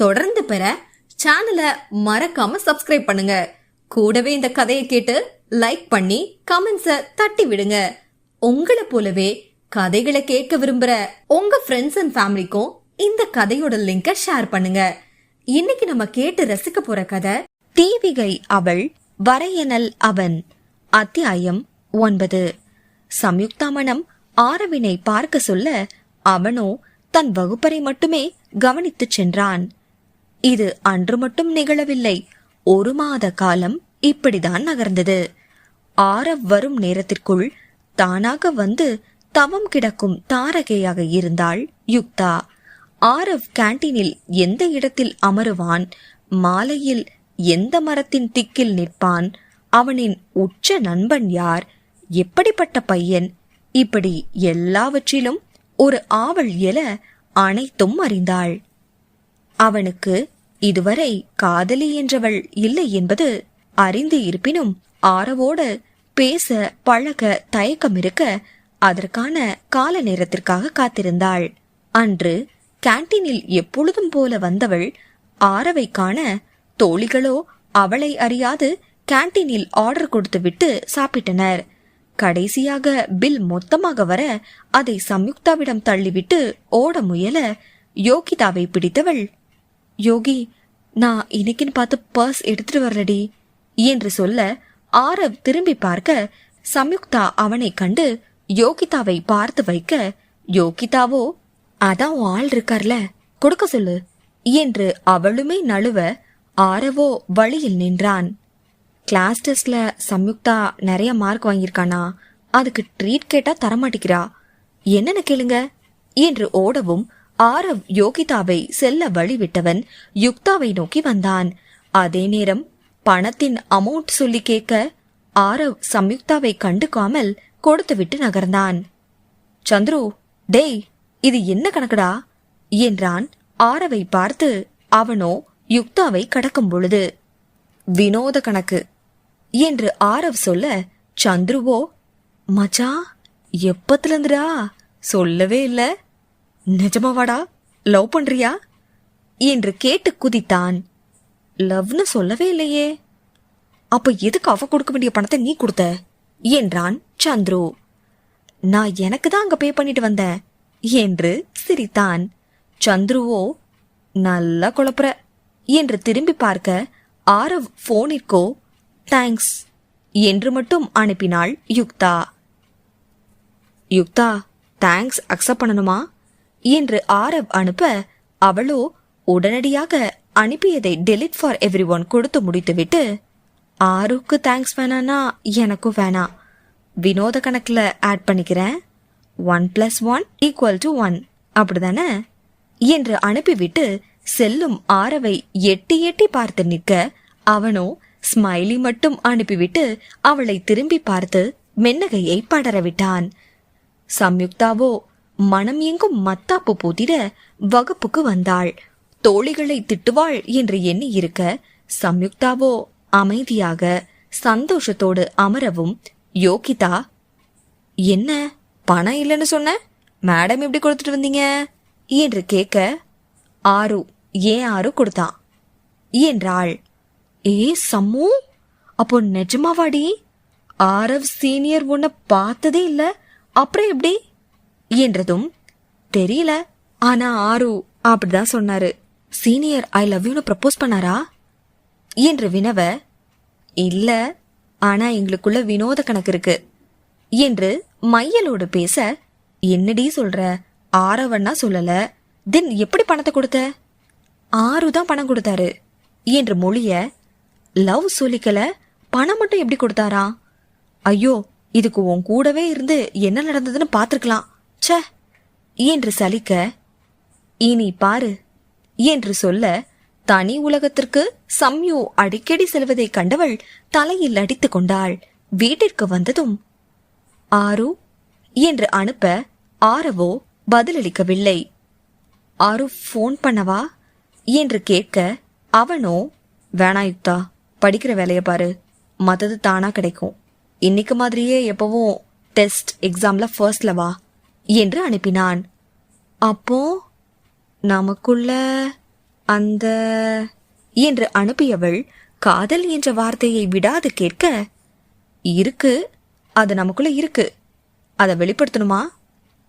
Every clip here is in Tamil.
தொடர்ந்து பெற சேனலை மறக்காம சப்ஸ்கிரைப் பண்ணுங்க. கூடவே இந்த கதையை கேட்டு லைக் பண்ணி கமெண்ட்ஸை தட்டி விடுங்க. உங்களை போலவே கதைகளை கேட்க விரும்புற உங்க ஃப்ரெண்ட்ஸ் அண்ட் ஃபேமிலிக்கும் இந்த கதையோட லிங்கை ஷேர் பண்ணுங்க. இன்னைக்கு நம்ம கேட்டு ரசிக்க போற கதை தீவிகை அவள் வரையனல் அவன். அத்தியாயம் ஒன்பது. சம்யுக்தா மனம் ஆரவினை பார்க்க சொல்ல அவனோ தன் வகுப்பறை மட்டுமே கவனித்துச் சென்றான். இது அன்று மட்டும் நிகழவில்லை. ஒரு மாத காலம் இப்படிதான் நகர்ந்தது. ஆரவ் வரும் நேரத்திற்குள் தானாக வந்து தவம் கிடக்கும் தாரகையாக இருந்தாள் யுக்தா. ஆரவ் கேண்டீனில் எந்த இடத்தில் அமருவான்? மாலையில் எந்த மரத்தின் திக்கில் நிற்பான்? அவனின் உச்ச நண்பன் யார்? எப்படிப்பட்ட பையன்? இப்படி எல்லாவற்றிலும் ஒரு ஆவல் எல அனைத்தும் அறிந்தாள். அவனுக்கு இதுவரை காதலி என்றவள் இல்லை என்பது அறிந்து இருப்பினும் ஆரவோடு பேச பழக தயக்கம் இருக்க அதற்கான கால நேரத்திற்காக காத்திருந்தாள். அன்று கேண்டீனில் எப்பொழுதும் போல வந்தவள் ஆரவை காண தோழிகளோ அவளை அறியாது கேண்டீனில் ஆர்டர் கொடுத்துவிட்டு சாப்பிட்டனர். கடைசியாக பில் மொத்தமாக வர அதை சம்யுக்தாவிடம் தள்ளிவிட்டு ஓட முயல யோகிதாவை பிடித்தவள் யோகி நான் இன்னைக்குன்னு பார்த்து பர்ஸ் எடுத்துட்டு வரலடி என்று சொல்ல ஆரவ் திரும்பி பார்க்க சம்யுக்தா அவனை கண்டு யோகிதாவை பார்த்து வைக்க யோகிதாவோ அதான் உன் ஆள் இருக்கார்ல கொடுக்க சொல்லு என்று அவளுமே நழுவ ஆரவோ வழியில் நின்றான். கிளாஸ் டெஸ்ட்ல சம்யுக்தா நிறைய மார்க் வாங்கியிருக்கானா அதுக்கு ட்ரீட் கேட்டா தரமாட்டேங்கிறா. என்னன்னு கேளுங்க என்று ஓடவும் ஆரவ் யோகிதாவை செல்ல வழிவிட்டவன் யுக்தாவை நோக்கி வந்தான். அதே நேரம் பணத்தின் அமௌண்ட் சொல்லி கேட்க ஆரவ் சம்யுக்தாவை கண்டுக்காமல் கொடுத்துவிட்டு நகர்ந்தான். சந்துரு டேய் இது என்ன கணக்குடா? என்றான் ஆரவை பார்த்து அவனோ யுக்தாவை கடக்கும் பொழுது. வினோத கணக்கு என்று ஆரவ் சொல்ல சந்துருவோ மச்சா எப்பத்துலந்துடா? சொல்லவே இல்லை. நிஜமாவாடா? லவ் பண்றியா? என்று கேட்டு குதித்தான். லவ்னு சொல்லவே இல்லையே. அப்ப எதுக்கு அவ கொடுக்க வேண்டிய பணத்தை நீ கொடுத்த? என்றான் சந்துரு. நான் எனக்கு தான் அங்க பே பண்ணிட்டு வந்தேன் என்று சிரித்தான். சந்துருவோ நல்லா குழப்புற என்று திரும்பி பார்க்க ஆரவ் போனிற்கோ தேங்க்ஸ் என்று மட்டும் அனுப்பினாள் யுக்தா. யுக்தா தேங்க்ஸ் அக்செப்ட் பண்ணணுமா? என்று ஆரவ் அனுப்ப அவளோ உடனடியாக அனுப்பியதை டெலிட் ஃபார் எவ்ரி ஒன் கொடுத்து முடித்துவிட்டு ஆருக்கு தேங்க்ஸ் வேணானா எனக்கும் வேணாம். வினோத கணக்கில் ஆட் பண்ணிக்கிறேன். One plus one equal to one அப்படிதானே? என்று அனுப்பிவிட்டு செல்லும் ஆரவை எட்டி எட்டி பார்த்து நிற்க அவனோ ஸ்மைலி மட்டும் அனுப்பிவிட்டு அவளை திரும்பி பார்த்து மென்னகையை படரவிட்டான். சம்யுக்தாவோ மனம் எங்கும் மத்தாப்பு போதிட வகுப்புக்கு வந்தாள். தோழிகளை திட்டுவாள் என்று எண்ணி இருக்க சம்யுக்தாவோ அமைதியாக சந்தோஷத்தோடு அமரவும் யோகிதா என்ன பணம் இல்லைன்னு சொன்ன? மேடம் எப்படி கொடுத்துட்டு வந்தீங்க? என்று கேட்க ஆறு ஏன் ஆறு கொடுத்தான் என்றாள். ஏ சம்மு அப்போ நிஜமாவாடி? ஆரவ் சீனியர் உன்னை பார்த்ததே இல்லை அப்புறம் எப்படி? என்றதும் தெரியல. ஆனா ஆரு அப்படிதான் சொன்னாரு. சீனியர் ஐ லவ் யூன்னு ப்ரப்போஸ் பண்ணாரா? என்று வினவ இல்ல. ஆனா எங்களுக்குள்ள வினோத கணக்கு இருக்கு. என்று மையலோடு பேச என்னடி சொல்ற? ஆரவன்னா சொல்லல. தென் எப்படி பணத்தை கொடுத்த? ஆறு தான் பணம் கொடுத்தாரு. என்று மொழிய லவ் சொல்லிக்கல. பணம் மட்டும் எப்படி கொடுத்தாரா ஐயோ இதுக்கு உன் கூடவே இருந்து என்ன நடந்ததுன்னு பார்த்துருக்கலாம். ச்சே என்று சலிக்க இனி பாரு என்று சொல்ல தனி உலகத்திற்கு சம்யு அடிக்கடி செல்வதை கண்டவள் தலையில் அடித்துக் கொண்டாள் வீட்டிற்கு வந்ததும். ஆரு என்று அனுப்ப ஆரவோ பதிலளிக்கவில்லை. ஆரு ஃபோன் பண்ணவா என்று கேட்க அவனோ வேணாயுக்தா படிக்கிற வேலையை பாரு மற்றது தானா கிடைக்கும். இன்னைக்கு மாதிரியே எப்பவும் டெஸ்ட் எக்ஸாம்ல ஃபர்ஸ்ட்ல வா என்று அனுப்பினான். அப்போ நமக்குள்ள அந்த என்று அனுப்பியவள் காதல் என்ற வார்த்தையை விடாது கேட்க இருக்கு அது நமக்குள்ள இருக்கு. அதை வெளிப்படுத்தணுமா?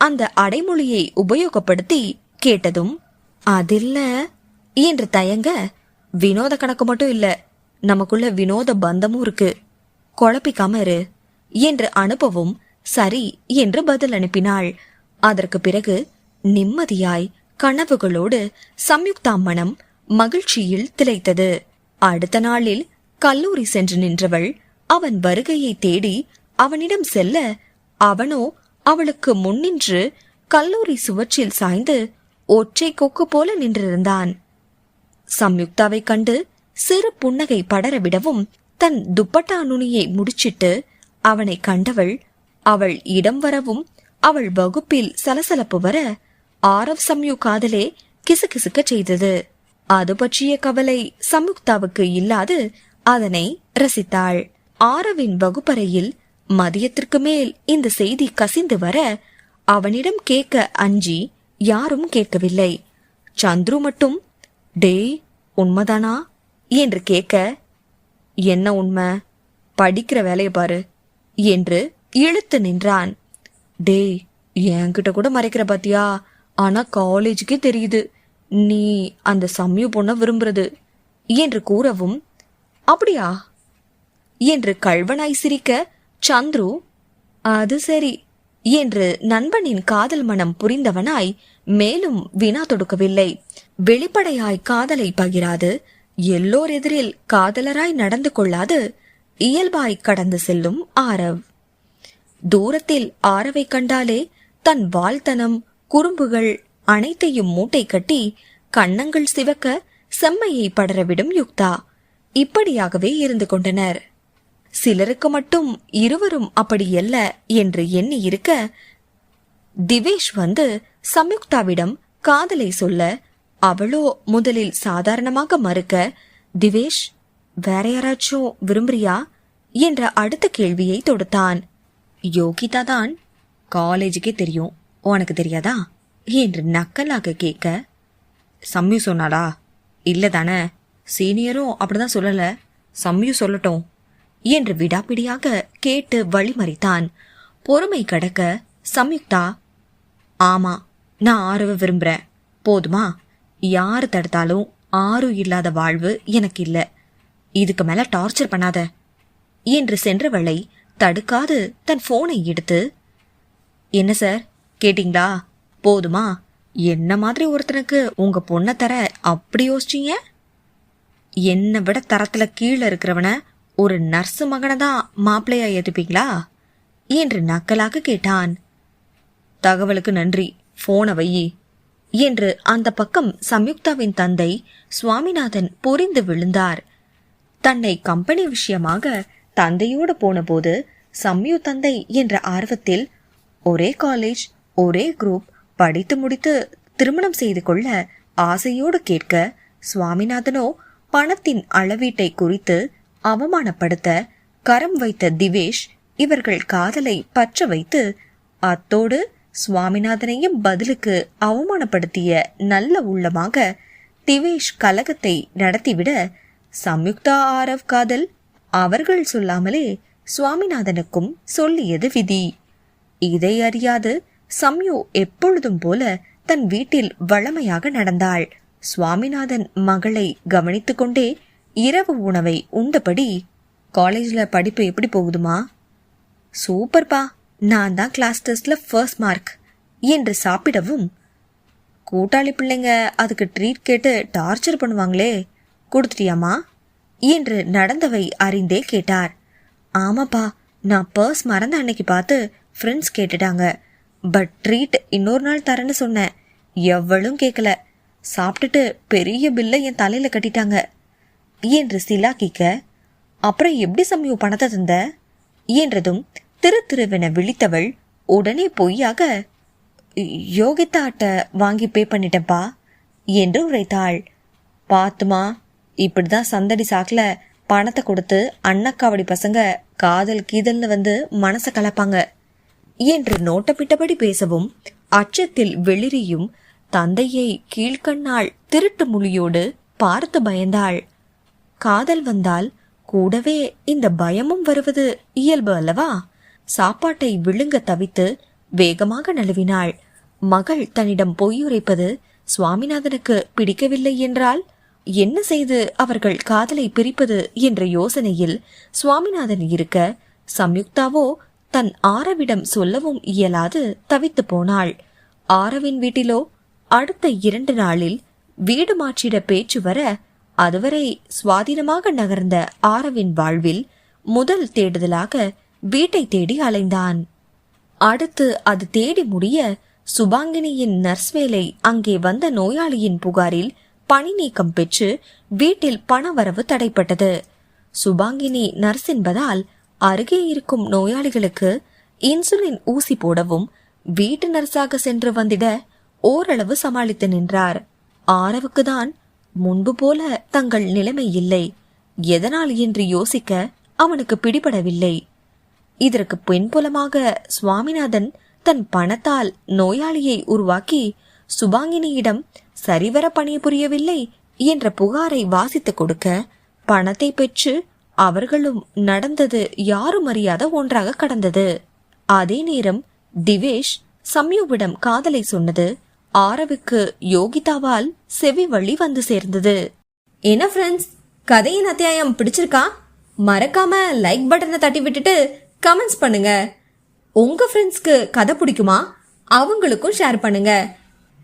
அந்த அடைமொழியை உபயோகப்படுத்தி கேட்டதும் அதில்ல என்று தயங்க வினோத கணக்கு மட்டும் இல்ல நமக்குள்ள வினோத பந்தமும் இருக்கு. குழப்பிக்காம இரு என்று அனுப்பவும் சரி என்று பதில் அனுப்பினாள். அதற்கு பிறகு நிம்மதியாய் கனவுகளோடு சம்யுக்தா மனம் மகிழ்ச்சியில் திளைத்தது. அடுத்த நாளில் கல்லூரி சென்று நின்றவள் அவன் வருகையை தேடி அவனிடம் செல்ல அவனோ அவளுக்கு முன்னின்று கல்லூரி சுவற்றில் சாய்ந்து ஒற்றை கொக்கு போல நின்றிருந்தான். சம்யுக்தாவை கண்டு சிறு புன்னகை படரவிடவும் தன் துப்பட்டா நுனியை முடிச்சிட்டு அவனை கண்டவள் அவள் இடம் வரவும் அவள் வகுப்பில் சலசலப்பு வர ஆரவ் சம்யு காதலே கிசுகிசுக்க செய்தது. அது பற்றிய கவலை சம்யுக்தாவுக்கு இல்லாது அதனை ரசித்தாள். ஆரவின் வகுப்பறையில் மதியத்திற்கு மேல் இந்த செய்தி கசிந்து வர அவனிடம் கேட்க அஞ்சி யாரும் கேட்கவில்லை. சந்துரு மட்டும் டேய் உண்மைதானா? என்று கேட்க என்ன உண்மை? படிக்கிற வேலையை பாரு என்று இழுத்து நின்றான். டேய் என்கிட்ட கூட மறைக்கிற பாத்தியா? ஆனா காலேஜுக்கே தெரியுது. நீ அந்த சமய பொண்ண விரும்புறது. என்று கூறவும் அப்படியா? என்று கழ்வனாய் சிரிக்க சந்துரு அது சரி என்று நண்பனின் காதல் மனம் புரிந்தவனாய் மேலும் வினா தொடுக்கவில்லை. வெளிப்படையாய் காதலை பகிராது எல்லோர் எதிரில் காதலராய் நடந்து கொள்ளாது இயல்பாய் கடந்து செல்லும் ஆரவ். தூரத்தில் ஆரவை கண்டாலே தன் வாழ்த்தனம் குறும்புகள் அனைத்தையும் மூட்டை கட்டி கன்னங்கள் சிவக்க செம்மையை படரவிடும் யுக்தா. இப்படியாகவே இருந்து கொண்டனர். சிலருக்கு மட்டும் இருவரும் அப்படி அல்ல என்று எண்ணி இருக்க திவேஷ் வந்து சம்யுக்தாவிடம் காதலை சொல்ல அவளோ முதலில் சாதாரணமாக மறுக்க திவேஷ் வேற யாராச்சும் விரும்புறியா? என்ற அடுத்த கேள்வியை தொடுத்தான். யோகிதா தான் காலேஜுக்கே தெரியும். உனக்கு தெரியாதா? என்று நக்கலாக கேட்க சம்யு சொன்னாளா? இல்லை தானே சீனியரும் அப்படிதான் சொல்லலை. சம்யு சொல்லட்டும். என்று விடாப்பிடியாக கேட்டு வழிமறித்தான். பொறுமை கடக்க சம்யுக்தா ஆமா நான் ஆரவ விரும்புகிறேன் போதுமா? யாரு தடுத்தாலும் ஆறு இல்லாத வாழ்வு எனக்கு இல்லை. இதுக்கு மேல டார்ச்சர் பண்ணாத. என்று சென்றவளை தடுக்காது. தன் போனை எடுத்து என்ன சார்? கேட்டிங்களா? போதுமா? என்ன மாதிரி ஒருத்தனுக்கு உங்க பொண்ணை தர அப்படி யோசிச்சீங்க? என்னை விட தரத்துல கீழே இருக்கிறவன ஒரு நர்ஸு மகனை தான் மாப்பிள்ளையா ஏத்துப்பீங்களா? என்று நக்கலாக கேட்டான். தகவலுக்கு நன்றி. போனை வையி என்று அந்த பக்கம் சம்யுக்தாவின் தந்தை சுவாமிநாதன் புரிந்து விழுந்தார். தன்னை கம்பெனி விஷயமாக தந்தையோடு போனபோது சம்யு தந்தை என்ற ஆர்வத்தில் ஒரே காலேஜ் ஒரே குரூப் படித்து முடித்து திருமணம் செய்து கொள்ள ஆசையோடு கேட்க சுவாமிநாதனோ பணத்தின் அளவீட்டை குறித்து அவமானப்படுத்த கரம் வைத்த திவேஷ் இவர்கள் காதலை பற்ற வைத்து அத்தோடு சுவாமிநாதனையும் பதிலுக்கு அவமானப்படுத்திய நல்ல உள்ளமாக திவேஷ் கலகத்தை நடத்திவிட சம்யுக்தா ஆரவ் காதல் அவர்கள் சொல்லாமலே சுவாமிநாதனுக்கும் சொல்லியது விதி. இதை அறியாது சம்யு எப்பொழுதும் போல தன் வீட்டில் வளமையாக நடந்தாள். சுவாமிநாதன் மகளை கவனித்துக்கொண்டே இரவு உணவை உண்டபடி காலேஜ்ல படிப்பு எப்படி போகுதுமா? சூப்பர்ப்பா நான் தான் கிளாஸ் டெஸ்ட்ல ஃபர்ஸ்ட் மார்க் என்று சாப்பிடவும் கூட்டாளி பிள்ளைங்க அதுக்கு ட்ரீட் கேட்டு டார்ச்சர் பண்ணுவாங்களே கொடுத்துட்டியாமா என்று நடந்தவை அறிந்தே கேட்டார். ஆமாப்பா நான் பர்ஸ் மறந்த அன்னைக்கு பார்த்து ஃப்ரெண்ட்ஸ் கேட்டுட்டாங்க. பட் ட்ரீட் இன்னொரு நாள் தரேன்னு சொன்னேன். எவ்வளும் கேட்கல சாப்பிட்டுட்டு பெரிய பில்லை என் தலையில் கட்டிட்டாங்க. என்று கேட்க அப்புறம் எப்படி சமயம் பணத்தை தந்த? என்றதும் திரு திருவென விழித்தவள் உடனே பொய்யாக யோகிதாட்ட வாங்கி பே பண்ணிட்டப்பா என்று உரைத்தாள். பாத்துமா இப்படிதான் சந்தடி சாக்குல பணத்தை கொடுத்து அண்ணக்காவடி பசங்க காதல் கீதல்னு வந்து மனசை கலப்பாங்க. என்று நோட்டமிட்டபடி பேசவும் அச்சத்தில் வெளிரியும் தந்தையை கீழ்கண்ணால் திருட்டு மொழியோடு பார்த்து பயந்தாள். காதல் வந்தால் கூடவே இந்த பயமும் வருவது இயல்பு அல்லவா? சாப்பாட்டை விழுங்க தவித்து வேகமாக நழுவினாள். மகள் தன்னிடம் பொய்யுரைப்பது சுவாமிநாதனுக்கு பிடிக்கவில்லை என்றால் என்ன செய்து அவர்கள் காதலை பிரிப்பது என்ற யோசனையில் சுவாமிநாதன் இருக்க சம்யுக்தாவோ தன் ஆரவிடம் சொல்லவும் இயலாது தவித்து போனாள். ஆரவின் வீட்டிலோ அடுத்த இரண்டு நாளில் வீடு மாற்றிட பேச்சு வர அதுவரை சுவாதீனமாக நகர்ந்த ஆரவின் வாழ்வில் முதல் தேடுதலாக வீட்டை தேடி அலைந்தான். அடுத்து அது தேடி முடிய சுபாங்கினியின் நர்ஸ் வேலை அங்கே வந்த நோயாளியின் புகாரில் பணி நீக்கம் பெற்று வீட்டில் பணவரவு தடைப்பட்டது. சுபாங்கினி நர்ஸ் என்பதால் அருகே இருக்கும் நோயாளிகளுக்கு இன்சுலின் ஊசி போடவும் வீட்டு நர்ஸாக சென்று வந்திட ஓரளவு சமாளித்து நின்றார். ஆரவுக்கு தான் முன்பு போல தங்கள் நிலைமை இல்லை. எதனால் என்று யோசிக்க அவனுக்கு பிடிபடவில்லை. இதற்கு பின்புலமாக சுவாமிநாதன் தன் பணத்தால் நோயாளியை உருவாக்கி சுபாங்கினியிடம் சரிவர பணிபுரியவில்லை என்ற புகாரை வாசித்துக் கொடுக்க பணத்தை பெற்று அவர்களும் நடந்தது யாரும் அறியாத ஒன்றாக கடந்தது. அதே நேரம் திவேஷ் சம்யுவிடம் காதலை சொன்னது. ஆரவுக்கு யோகிதாவால் செவி வழி வந்து சேர்ந்தது. என்ன ஃப்ரெண்ட்ஸ் கதையின் அத்தியாயம் பிடிச்சிருக்கா? மறக்காம லைக் பட்டனை தட்டி விட்டுட்டு கமெண்ட்ஸ் பண்ணுங்க. உங்க ஃப்ரெண்ட்ஸ்க்கு கதை பிடிக்குமா? அவங்களுக்கும் ஷேர் பண்ணுங்க.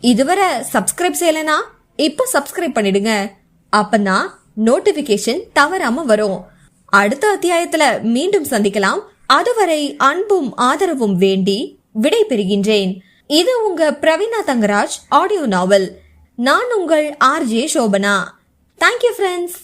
இதுவரை சப்ஸ்கிரைப் செய்யலைனா இப்போ சப்ஸ்கிரைப் பண்ணிடுங்க. அப்பதான் நோட்டிபிகேஷன் தவறாம வரும். அடுத்த அத்தியாயத்துல மீண்டும் சந்திக்கலாம். அதுவரை அன்பும் ஆதரவும் வேண்டி விடை பெறுகின்றேன் இது உங்க பிரவீனா தங்கராஜ் ஆடியோ நாவல். நான் உங்கள் ஆர்ஜே சோபனா. Thank you friends